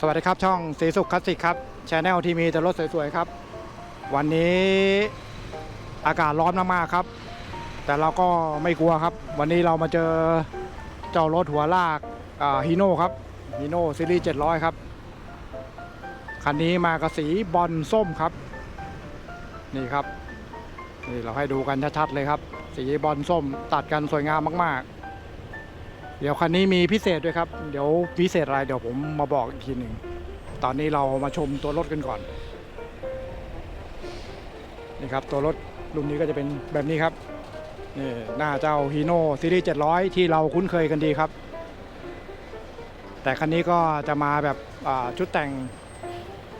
สวัสดีครับช่องสีสุขคลาสสิกครับชแนลที่มีแต่รถสวยๆครับ วันนี้อากาศร้อนมากๆครับ แต่เราก็ไม่กลัวครับ วันนี้เรามาเจอเจ้ารถหัวลากฮีโน่ครับฮีโน่ซีรีส์700 ครับ คันนี้มากระสีบอลส้มครับ นี่ครับ นี่เราให้ดูกันชัดๆเลยครับ สีบอลส้มตัดกันสวยงามมากๆ เดี๋ยวคันนี้มีพิเศษด้วยครับ เดี๋ยวพิเศษอะไรเดี๋ยวผมมาบอกอีกทีหนึ่ง ตอนนี้เรามาชมตัวรถกันก่อน นี่ครับตัวรถรุ่นนี้ก็จะเป็นแบบนี้ครับนี่หน้าเจ้าฮีโน่ซีรีส์700 ที่เราคุ้นเคยกันดีครับ แต่คันนี้ก็จะมาแบบชุดแต่ง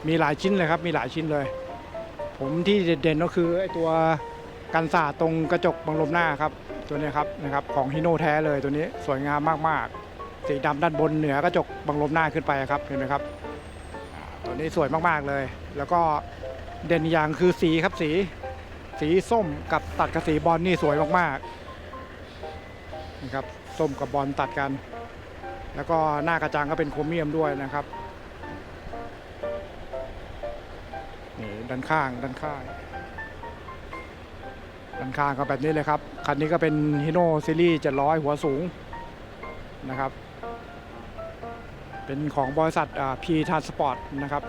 มีหลายชิ้นเลยครับมีหลายชิ้นเลย ผมที่เด่นๆก็คือไอตัวกันสาตรงกระจกบังลมหน้าครับ ตัวนี้ครับนะครับของฮีโน่แท้เลยตัวนี้สวยงามมากๆ สีดำด้านบนเหนือกระจกบังลมหน้าขึ้นไปครับเห็นไหมครับตัวนี้สวยมากๆเลย แล้วก็เด่นอย่างคือสีครับสี สีส้มกับตัดกับสีบอลนี่สวยมากๆนะครับส้มกับบอลตัดกัน แล้วก็หน้ากระจังก็เป็นโครเมียมด้วยนะครับนี่ด้านข้างด้านข้าง ด้านข้างก็แบบนี้เลยครับ คันนี้ก็เป็นฮิโน่ซีรีส์700 หัวสูงนะครับ เป็นของบริษัทพีทานสปอร์ตนะครับ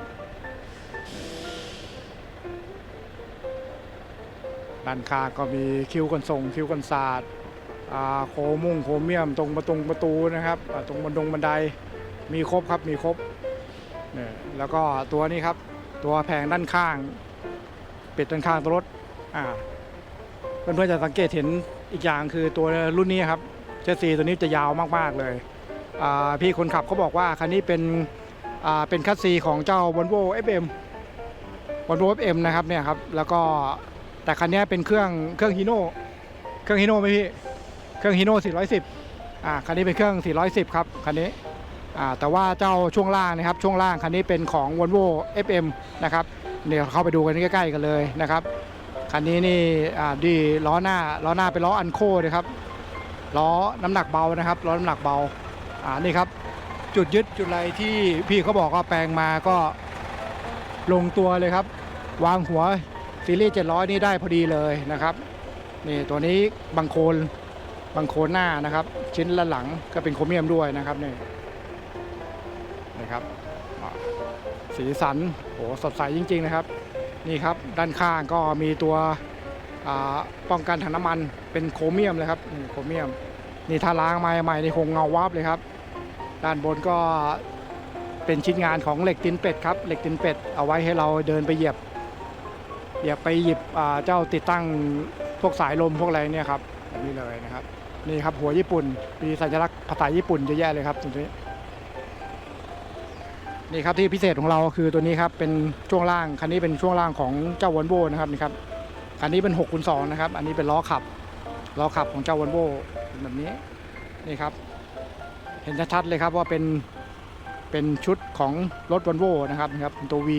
ด้านข้างก็มีคิ้วกันส่งคิ้วกันศาสตร์โคมุ่งโคเมียมตรงประตูประตูนะครับ ตรงบันดงบันไดมีครบครับมีครบเนี่ยแล้วก็ตัวนี้ครับ ตัวแผงด้านข้าง ปิดด้านข้างตัวรถอ่า เพื่อนๆจะสังเกตเห็นอีกอย่างคือตัวรุ่นนี้ครับเชสซีตัวนี้จะยาวมากๆเลยพี่คนขับเขาบอกว่าคันนี้เป็นเป็นคัสซีของเจ้า Volvo FM Volvo FM นะครับเนี่ยครับแล้วก็แต่คันนี้เป็นเครื่องเครื่องฮีโน่เครื่องฮีโน่ไหมพี่เครื่องฮีโน่410อ่าคันนี้เป็นเครื่อง 410 ครับคันนี้อ่าแต่ว่าเจ้าช่วงล่างนะครับช่วงล่างคันนี้เป็นของ Volvo FM นะครับเดี๋ยวเข้าไปดูกันใกล้ๆกันเลยนะครับ คันนี้นี่ดีล้อหน้าล้อหน้าเป็นล้ออันโคนะครับล้อน้ำหนักเบานะครับล้อน้ำหนักเบาอ่านี่ครับ จุดยึดจุดอะไรที่พี่เขาบอกว่าแปลงมาก็ลงตัวเลยครับ วางหัวซีรีส์700 นี่ได้พอดีเลยนะครับนี่ตัวนี้บังโคนบังโคนหน้านะครับ ชิ้นละหลังก็เป็นโครเมียมด้วยนะครับนี่นะครับสีสันโหสดใสจริง ๆ นะครับ นี่ครับด้านข้างก็มีตัวป้องกันถังน้ำมันเป็นโครเมียมเลยครับนี่โครเมียมนี่ถ้าล้างมาใหม่ๆนี่คงเงาวับเลยครับ ด้านบนก็เป็นชิ้นงานของเหล็กตินเป็ดครับเหล็กตินเป็ดเอาไว้ให้เราเดินไปเหยียบอย่าไปหยิบเจ้าติดตั้งพวกสายลมพวกอะไรเนี่ยครับนี้เลยนะครับนี่ครับหัวญี่ปุ่นมีสัญลักษณ์ภาษาญี่ปุ่นเยอะแยะเลยครับตรงนี้ นี่ครับที่พิเศษของเราคือตัวนี้ครับเป็นช่วงล่างคันนี้เป็นช่วงล่างของเจ้าวอลโวนะครับนี่ครับคันนี้เป็น6คูณ2นะครับอันนี้เป็นล้อขับล้อขับของเจ้าวอลโวแบบนี้นี่ครับ เห็นชัดๆเลยครับว่าเป็นเป็นชุดของรถวอลโวนะครับนะครับตัว V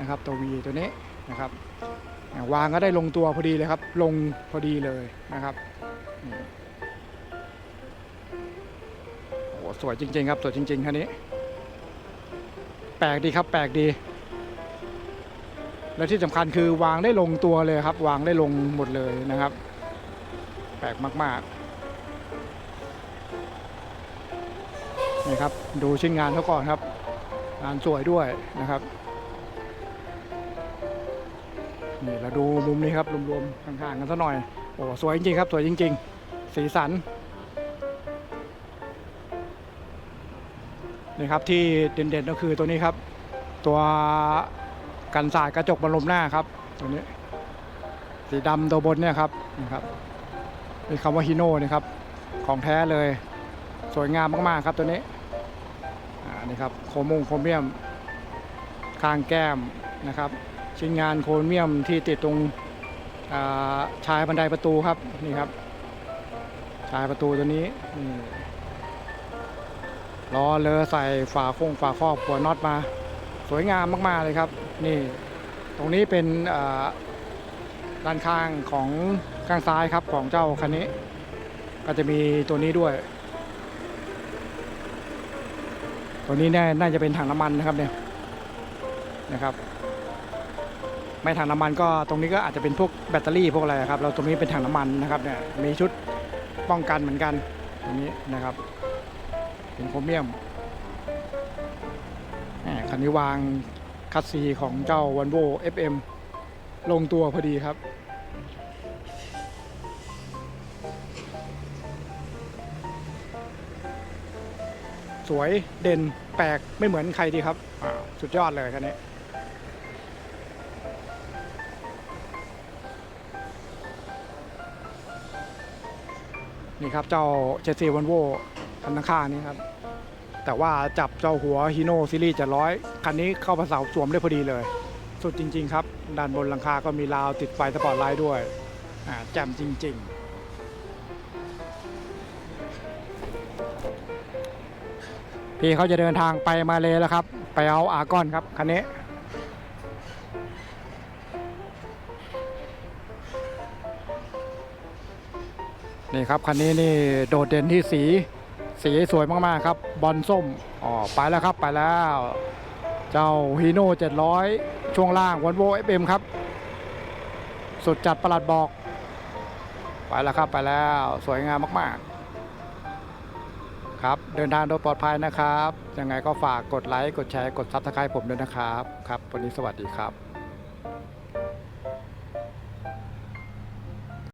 นะครับตัว V ตัวนี้นะครับวางก็ได้ลงตัวพอดีเลยครับ ลงพอดีเลยนะครับโอ้สวยจริงๆครับสวยจริงๆคันนี้ แปลกดีครับแปลกดี และที่สำคัญคือวางได้ลงตัวเลยครับ วางได้ลงหมดเลยนะครับ แปลกมากๆนี่ครับดูชิ้นงานเขาก่อนครับ งานสวยด้วยนะครับนี่เราดูมุมนี้ครับรวมๆห่างๆกันสักหน่อยโอ้สวยจริงๆครับ สวยจริง ๆ สีสัน นี่ครับที่เด่นๆก็คือตัวนี้ครับ ตัวกันสาดกระจกบรลมหน้าครับ ตัวนี้ สีดำตัวบนเนี่ยครับนะครับมีคำว่าฮิโน่นี่ครับ ของแท้เลย สวยงามมากๆครับตัวนี้อ่านี่ครับโครมงโครเมียมข้างแก้มนะครับ ชิ้นงานโครเมียมที่ติดตรงาชายบันไดประตูครับนี่ครับ ชายประตูตัวนี้นี่ ล้อเลอใส่ฝาโค้งฝาครอบหัวน็อตมา สวยงามมากๆเลยครับ นี่ตรงนี้เป็นด้านข้างของข้างซ้ายครับของเจ้าคันนี้ ก็จะมีตัวนี้ด้วย ตัวนี้แน่น่าจะเป็นถังน้ำมันนะครับเนี่ยนะครับ ไม่ถังน้ำมันก็ตรงนี้ก็อาจจะเป็นพวกแบตเตอรี่พวกอะไรครับ เราตรงนี้เป็นถังน้ำมันนะครับเนี่ยมีชุดป้องกันเหมือนกันตรงนี้นะครับ เป็นโครเมียมคันนี้วางคัสซีของเจ้า v ันโว FM ลงตัวพอดีครับ สวยเด่นแปลกไม่เหมือนใครดีครับสุดยอดเลยคันนี้นี่ครับเจ้าเจสซีวันโว คันข้างนี้ครับ แต่ว่าจับเจ้าหัวฮีโน่ซีรีส์จะร้อย คันนี้เข้ามาเสาสวมได้พอดีเลย สุดจริง ๆ ครับ ด้านบนหลังคาก็มีราวติดไฟสปอตไลท์ด้วยแจ่มจริง ๆพี่เขาจะเดินทางไปมาเลยแล้วครับ ไปเอาอากอนครับคันนี้ นี่ครับคันนี้นี่โดดเด่นที่สี สีสวยมากๆครับบอลส้มอ๋อไปแล้วครับไปแล้ว เจ้าฮีโน่700 ช่วงล่างวันโวเอฟเอ็มครับ สุดจัดประหลัดบอก ไปแล้วครับไปแล้วสวยงามมากๆ ครับเดินทางโดยปลอดภัยนะครับ ยังไงก็ฝากกดไลค์ กดแชร์ กดซับสไครต์ผมด้วยนะครับ ครับ วันนี้สวัสดีครับ